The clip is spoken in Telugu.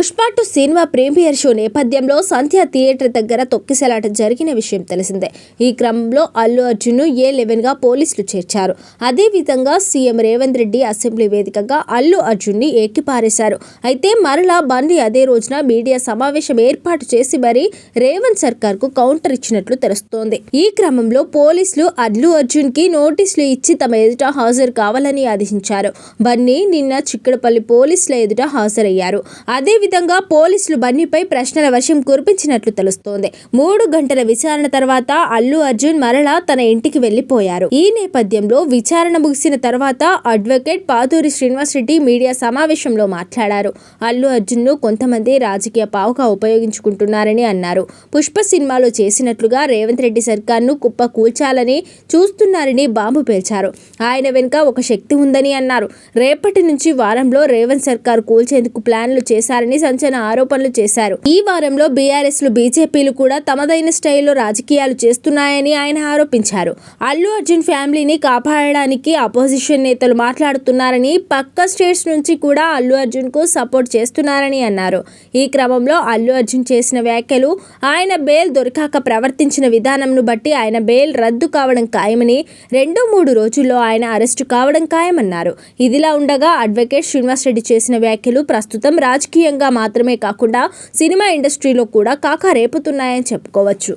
Pushpa two cinema premiere show నేపథ్యంలో సంధ్య థియేటర్ దగ్గర తొక్కిసలాట జరిగిన విషయం తెలిసిందే. ఈ క్రమంలో అల్లు అర్జున్ ఏ లెవెన్గా పోలీసులు చేర్చారు. అదేవిధంగా సీఎం రేవంత్ రెడ్డి అసెంబ్లీ వేదికగా అల్లు అర్జున్ని ఏకిపారేశారు. అయితే మరలా బండి అదే రోజున మీడియా సమావేశం ఏర్పాటు చేసి మరీ రేవంత్ సర్కార్కు కౌంటర్ ఇచ్చినట్లు తెలుస్తోంది. ఈ క్రమంలో పోలీసులు అల్లు అర్జున్కి నోటీసులు ఇచ్చి తమ ఎదుట హాజరు కావాలని ఆదేశించారు. బన్నీ నిన్న చిక్కడపల్లి పోలీసుల ఎదుట హాజరయ్యారు. అదేవిధంగా పోలీసులు బన్నీపై ప్రశ్నల వర్షం కురిపించినట్లు తెలుస్తోంది. మూడు గంటల విచారణ తర్వాత అల్లు అర్జున్ మరలా తన ఇంటికి వెళ్ళిపోయారు ఈ నేపథ్యంలో విచారణ ముగిసిన తర్వాత అడ్వకేట్ పాతూరి శ్రీనివాస్ రెడ్డి మీడియా సమావేశంలో మాట్లాడారు. అల్లు అర్జున్ను కొంతమంది రాజకీయ పావుగా ఉపయోగించుకుంటున్నారని అన్నారు. పుష్ప సినిమాలో చేసినట్లుగా రేవంత్ రెడ్డి సర్కార్ను కుప్ప కూల్చాలని చూస్తున్నారని బాంబు పేల్చారు. ఆయన వెనుక ఒక శక్తి ఉందని అన్నారు. రేపటి నుంచి వారంలో రేవంత్ సర్కార్ కూల్చేందుకు ప్లాన్లు చేశారని సంచలన ఆరోపణలు చేశారు. ఈ వారంలో బీఆర్ఎస్లు బీజేపీలు కూడా తమదైన స్టైల్లో రాజకీయాలు చేస్తున్నాయని ఆయన ఆరోపించారు. అల్లు అర్జున్ ఫ్యామిలీని కాపాడడానికి అపోజిషన్ నేతలు మాట్లాడుతున్నారని పక్క స్టేట్స్ నుంచి కూడా అల్లు అర్జున్కు సపోర్ట్ చేస్తున్నారని అన్నారు. ఈ క్రమంలో అల్లు అర్జున్ చేసిన వ్యాఖ్యలు ఆయన బెయిల్ దొరికాక ప్రవర్తించిన విధానంను బట్టి ఆయన బెయిల్ రద్దు కావడం ఖాయమని రెండు మూడు రోజుల్లో ఆయన అరెస్టు కావడం ఖాయమన్నారు. ఇదిలా ఉండగా అడ్వకేట్ శ్రీనివాస్ రెడ్డి చేసిన వ్యాఖ్యలు ప్రస్తుతం రాజకీయంగా మాత్రమే కాకుండా సినిమా ఇండస్ట్రీలో కూడా కాకా రేపుతున్నాయని చెప్పుకోవచ్చు.